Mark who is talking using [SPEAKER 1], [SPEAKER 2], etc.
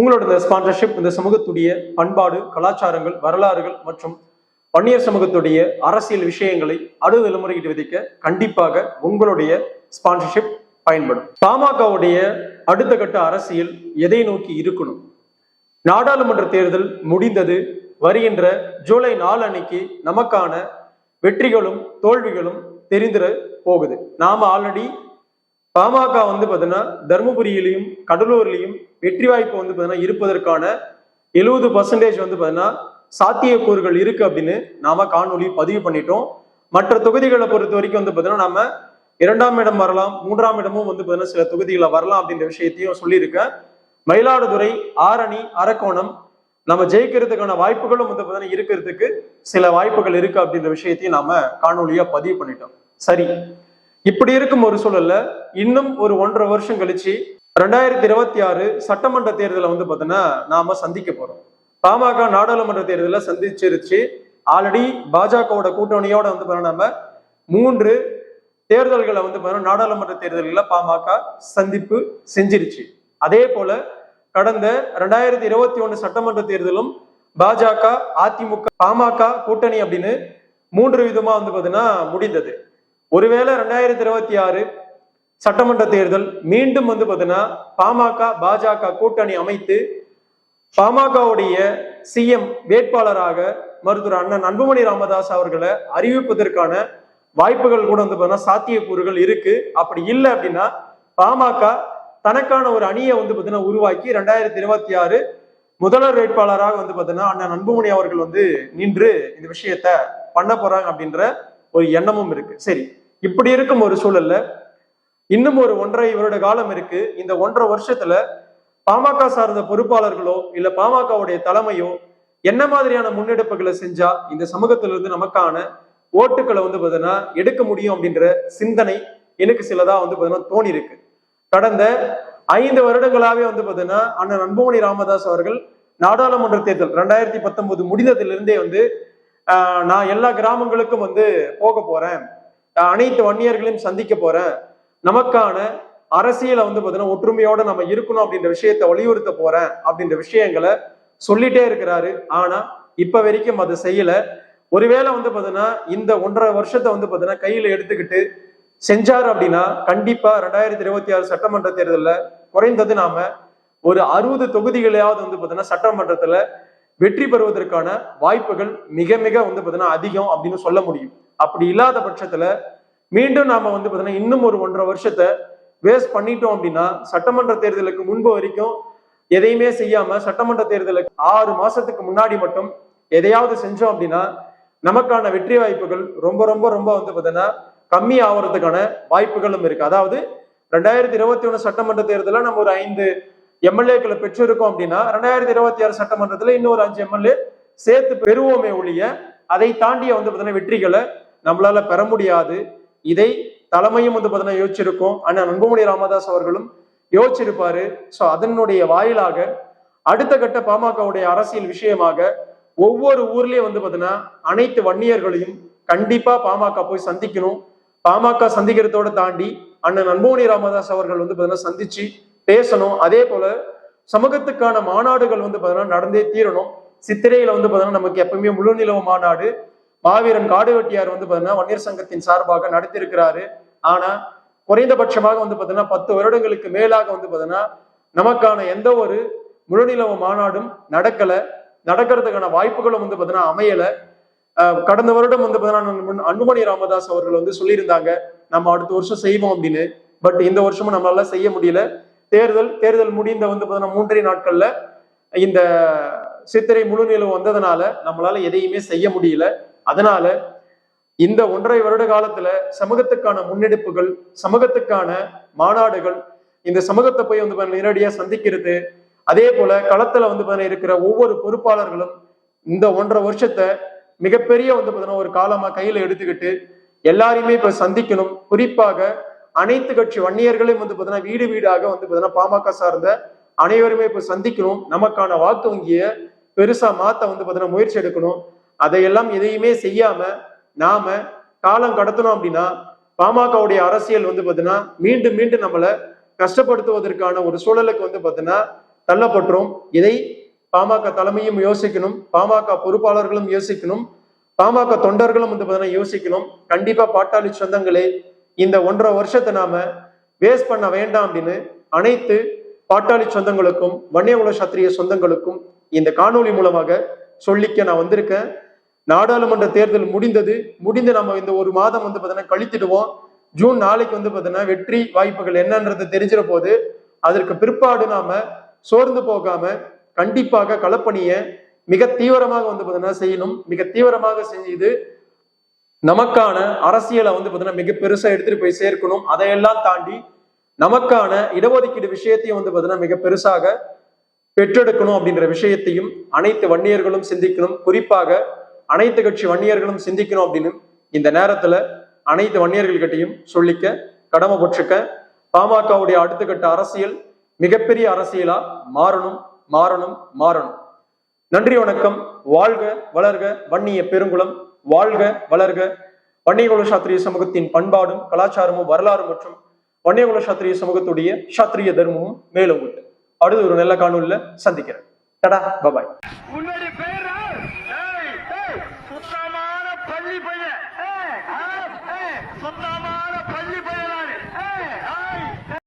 [SPEAKER 1] உங்களோட இந்த ஸ்பான்சர்ஷிப் இந்த சமூகத்துடைய பண்பாடு கலாச்சாரங்கள் வரலாறுகள் மற்றும் வன்னியர் சமூகத்துடைய அரசியல் விஷயங்களை அடுத்த தலைமுறைக்கு விதிக்க கண்டிப்பாக உங்களுடைய ஸ்பான்சர்ஷிப் பயன்படும். பாமகவுடைய அடுத்த கட்ட அரசியல் எதை நோக்கி இருக்கணும்? நாடாளுமன்ற தேர்தல் முடிந்தது. வருகின்ற ஜூலை நாலு அன்னைக்கு நமக்கான வெற்றிகளும் தோல்விகளும் தெரிந்துட போகுது. நாம ஆல்ரெடி பாமக வந்து பார்த்தீங்கன்னா தருமபுரியிலையும் கடலூர்லையும் வெற்றி வாய்ப்பு வந்து பார்த்தீங்கன்னா இருப்பதற்கான எழுபது பர்சன்டேஜ் வந்து பார்த்தீங்கன்னா சாத்தியக்கூறுகள் இருக்கு அப்படின்னு நாம காணொலி பதிவு பண்ணிட்டோம். மற்ற தொகுதிகளை பொறுத்த வரைக்கும் வந்து பார்த்தீங்கன்னா நம்ம இரண்டாம் இடம் வரலாம் மூன்றாம் இடமும் வந்து பார்த்தீங்கன்னா சில தொகுதிகளை வரலாம் அப்படின்ற விஷயத்தையும் சொல்லியிருக்கேன். மயிலாடுதுறை ஆரணி அரக்கோணம் நம்ம ஜெயிக்கிறதுக்கான வாய்ப்புகளும் வந்து பார்த்தீங்கன்னா இருக்கிறதுக்கு சில வாய்ப்புகள் இருக்கு அப்படின்ற விஷயத்தையும் நாம காணொலியா பதிவு பண்ணிட்டோம். சரி. இப்படி இருக்கும் ஒரு சூழல்ல இன்னும் ஒரு ஒன்றரை வருஷம் கழிச்சு ரெண்டாயிரத்தி இருபத்தி ஆறு சட்டமன்ற தேர்தலை வந்து பார்த்தீங்கன்னா நாம சந்திக்க போறோம். பாமக நாடாளுமன்ற தேர்தலை சந்திச்சிருச்சு. ஆல்ரெடி பாஜகவோட கூட்டணியோட வந்து பார்த்தீங்கன்னா நம்ம மூன்று தேர்தல்களை வந்து பார்த்தீங்கன்னா நாடாளுமன்ற தேர்தல்களை பாமக சந்திப்பு செஞ்சிருச்சு. அதே போல கடந்த ரெண்டாயிரத்தி இருபத்தி ஒன்று சட்டமன்ற தேர்தலும் பாஜக அதிமுக பாமக கூட்டணி அப்படின்னு மூன்று விதமா வந்து பார்த்தீங்கன்னா முடிந்தது. ஒருவேளை ரெண்டாயிரத்தி இருபத்தி ஆறு சட்டமன்ற தேர்தல் மீண்டும் வந்து பார்த்தீங்கன்னா பாமக பாஜக கூட்டணி அமைத்து பாமகவுடைய சிஎம் வேட்பாளராக மருத்துவர் அண்ணன் அன்புமணி ராமதாஸ் அவர்களை அறிவிப்பதற்கான வாய்ப்புகள் கூட வந்து பார்த்தீங்கன்னா சாத்தியக்கூறுகள் இருக்கு. அப்படி இல்லை அப்படின்னா பாமக தனக்கான ஒரு அணியை வந்து பார்த்தீங்கன்னா உருவாக்கி ரெண்டாயிரத்தி இருபத்தி ஆறு முதல்வர் வேட்பாளராக வந்து பார்த்தீங்கன்னா அண்ணன் அன்புமணி அவர்கள் வந்து நின்று இந்த விஷயத்த பண்ண போறாங்க அப்படின்ற ஒரு எண்ணமும் இருக்கு. சரி இப்படி இருக்கும் ஒரு சூழல்ல இன்னும் ஒரு ஒன்றரை வருட காலம் இருக்கு. இந்த ஒன்றரை வருஷத்துல பாமக சார்ந்த பொறுப்பாளர்களோ இல்ல பாமகவுடைய தலைமையோ என்ன மாதிரியான முன்னெடுப்புகளை செஞ்சா இந்த சமூகத்திலிருந்து நமக்கான ஓட்டுக்களை வந்து பார்த்தீங்கன்னா எடுக்க முடியும் அப்படின்ற சிந்தனை எனக்கு சிலதா வந்து பார்த்தீங்கன்னா தோணி இருக்கு கடந்த ஐந்து வருடங்களாவே வந்து பார்த்தீங்கன்னா அண்ணன் அன்புமணி ராமதாஸ் அவர்கள் நாடாளுமன்ற தேர்தல் ரெண்டாயிரத்தி பத்தொன்பது முடிந்ததிலிருந்தே வந்து நான் எல்லா கிராமங்களுக்கும் வந்து போக போறேன். அனைத்து வன்னியர்களையும் சந்திக்க போறேன். நமக்கான அரசியலை வந்து பார்த்தீங்கன்னா ஒற்றுமையோட நம்ம இருக்கணும் அப்படின்ற விஷயத்தை வலியுறுத்த போறேன் அப்படின்ற விஷயங்களை சொல்லிட்டே இருக்கிறாரு. ஆனா இப்ப வரைக்கும் அதை செய்யல. ஒருவேளை வந்து பார்த்தீங்கன்னா இந்த ஒன்றரை வருஷத்தை வந்து பார்த்தீங்கன்னா கையில எடுத்துக்கிட்டு செஞ்சார் அப்படின்னா கண்டிப்பா ரெண்டாயிரத்தி இருபத்தி ஆறு சட்டமன்ற தேர்தலில் குறைந்தது நாம ஒரு அறுபது தொகுதிகளையாவது வந்து பார்த்தீங்கன்னா சட்டமன்றத்துல வெற்றி பெறுவதற்கான வாய்ப்புகள் மிக மிக வந்து பார்த்தீங்கன்னா அதிகம் அப்படின்னு சொல்ல முடியும். அப்படி இல்லாத பட்சத்துல மீண்டும் நாம வந்து பார்த்தீங்கன்னா இன்னும் ஒரு ஒன்றரை வருஷத்தை வேஸ்ட் பண்ணிட்டோம் அப்படின்னா சட்டமன்ற தேர்தலுக்கு முன்பு வரைக்கும் எதையுமே செய்யாம சட்டமன்ற தேர்தலுக்கு ஆறு மாசத்துக்கு முன்னாடி மட்டும் எதையாவது செஞ்சோம் அப்படின்னா நமக்கான வெற்றி வாய்ப்புகள் ரொம்ப ரொம்ப ரொம்ப வந்து பார்த்தீங்கன்னா கம்மி ஆகிறதுக்கான வாய்ப்புகளும் இருக்கு. அதாவது ரெண்டாயிரத்தி இருபத்தி ஒண்ணு சட்டமன்ற தேர்தலில் நம்ம ஒரு ஐந்து எம்எல்ஏக்களை பெற்றிருக்கோம் அப்படின்னா ரெண்டாயிரத்தி இருபத்தி ஆறு சட்டமன்றத்துல இன்னொரு அஞ்சு எம்எல்ஏ சேர்த்து பெறுவோமே ஒழிய அதை தாண்டிய வந்து பார்த்தீங்கன்னா வெற்றிகளை நம்மளால பெற முடியாது. இதை தலைமையும் வந்து பார்த்தீங்கன்னா யோசிச்சிருக்கோம். ஆனால் அன்புமணி ராமதாஸ் அவர்களும் யோசிச்சிருப்பாரு. ஸோ அதனுடைய வாயிலாக அடுத்த கட்ட பாமகவுடைய அரசியல் விஷயமாக ஒவ்வொரு ஊர்லயும் வந்து பார்த்தீங்கன்னா அனைத்து வன்னியர்களையும் கண்டிப்பா பாமக போய் சந்திக்கணும். பாமக சந்திக்கிறதோட தாண்டி அண்ணன் அன்புமணி ராமதாஸ் அவர்கள் வந்து பார்த்தீங்கன்னா சந்திச்சு பேசணும். அதே போல சமூகத்துக்கான மாநாடுகள் வந்து பார்த்தீங்கன்னா நடந்தே தீரணும். சித்திரையில வந்து பார்த்தீங்கன்னா நமக்கு எப்பவுமே முழு நிலவு மாநாடு. மாவீரன் காடுவெட்டியார் வந்து பார்த்தீங்கன்னா வன்னியர் சங்கத்தின் சார்பாக நடத்தியிருக்கிறாரு ஆனா குறைந்தபட்சமாக வந்து பார்த்தீங்கன்னா பத்து வருடங்களுக்கு மேலாக வந்து பார்த்தீங்கன்னா நமக்கான எந்த ஒரு முழுநிலவு மாநாடும் நடக்கல. நடக்கிறதுக்கான வாய்ப்புகளும் வந்து பார்த்தீங்கன்னா அமையல. கடந்த வருடம் வந்து பார்த்தீங்கன்னா அன்புமணி ராமதாஸ் அவர்கள் வந்து சொல்லியிருந்தாங்க நம்ம அடுத்த வருஷம் செய்வோம் அப்படின்னு. பட் இந்த வருஷமும் நம்மளால செய்ய முடியல. தேர்தல் தேர்தல் முடிந்த வந்து பார்த்தீங்கன்னா மூன்றரை நாட்கள்ல இந்த சித்திரை முழுநிலவு வந்ததுனால நம்மளால எதையுமே செய்ய முடியல. அதனால இந்த ஒன்றரை வருட காலத்துல சமூகத்துக்கான முன்னெடுப்புகள் சமூகத்துக்கான மாநாடுகள் இந்த சமூகத்தை போய் வந்து நேரடியா சந்திக்கிறது அதே போல களத்துல வந்து பாத்தீங்கன்னா இருக்கிற ஒவ்வொரு பொறுப்பாளர்களும் இந்த ஒன்றரை வருஷத்தை மிகப்பெரிய வந்து பார்த்தீங்கன்னா ஒரு காலமா கையில எடுத்துக்கிட்டு எல்லாரையுமே இப்ப சந்திக்கணும். குறிப்பாக அனைத்து கட்சி வன்னியர்களையும் வந்து பார்த்தீங்கன்னா வீடு வீடாக வந்து பார்த்தீங்கன்னா பாமக சார்ந்த அனைவருமே இப்ப சந்திக்கணும். நமக்கான வாக்கு வங்கிய பெருசா மாத்த வந்து பார்த்தீங்கன்னா முயற்சி எடுக்கணும். அதையெல்லாம் எதையுமே செய்யாம நாம காலம் கடத்தணும் அப்படின்னா பாமகவுடைய அரசியல் வந்து பார்த்தீங்கன்னா மீண்டும் மீண்டும் நம்மளை கஷ்டப்படுத்துவதற்கான ஒரு சூழலுக்கு வந்து பார்த்தீங்கன்னா தள்ளப்பட்டுரும். இதை பாமக தலைமையும் யோசிக்கணும். பாமக பொறுப்பாளர்களும் யோசிக்கணும். பாமக தொண்டர்களும் வந்து பார்த்தீங்கன்னா யோசிக்கணும். கண்டிப்பா பாட்டாளி சொந்தங்களே இந்த ஒன்றரை வருஷத்தை நாம வேஸ்ட் பண்ண வேண்டாம் அப்படின்னு அனைத்து பாட்டாளி சொந்தங்களுக்கும் வன்னியகுல சத்திரிய சொந்தங்களுக்கும் இந்த காணொலி மூலமாக சொல்லிக்க நான் வந்திருக்கேன். நாடாளுமன்ற தேர்தல் முடிந்தது. முடிந்து நம்ம இந்த ஒரு மாதம் வந்து பார்த்தீங்கன்னா கழித்திடுவோம். ஜூன் நாளைக்கு வந்து பார்த்தீங்கன்னா வெற்றி வாய்ப்புகள் என்னன்றது தெரிஞ்சிட போது அதற்கு பிற்பாடு நாம சோர்ந்து போகாம கண்டிப்பாக கலப்பணியை மிக தீவிரமாக வந்து பார்த்தீங்கன்னா செய்யணும். மிக தீவிரமாக செஞ்சு நமக்கான அரசியலை வந்து பார்த்தீங்கன்னா மிக பெருசா எடுத்துட்டு போய் சேர்க்கணும். அதையெல்லாம் தாண்டி நமக்கான இடஒதுக்கீடு விஷயத்தையும் வந்து பார்த்தீங்கன்னா மிக பெருசாக பெற்றெடுக்கணும் அப்படின்ற விஷயத்தையும் அனைத்து வன்னியர்களும் சிந்திக்கணும். குறிப்பாக அனைத்து கட்சி வன்னியர்களும் சிந்திக்கணும் அப்படின்னு இந்த நேரத்துல அனைத்து வன்னியர்கள்கிட்டையும் சொல்லிக்க கடமைப்பட்டிருக்க பாமகவுடைய அடுத்த கட்ட அரசியல் மிகப்பெரிய அரசியலா மாறணும் மாறணும் மாறணும். நன்றி வணக்கம். வாழ்க வளர்க வன்னிய பெருங்குளம். வாழ்க வளர்க வன்னியகுல சாத்திரிய சமூகத்தின் பண்பாடும் கலாச்சாரமும் வரலாறு மற்றும் வன்னியகுல சாத்திரிய சமூகத்துடைய சாத்திரிய தர்மமும் மேலும் உண்டு. அடுத்து ஒரு நல்ல காணொலியில சந்திக்கிறேன். டடா பபாய்.
[SPEAKER 2] உன்னுடைய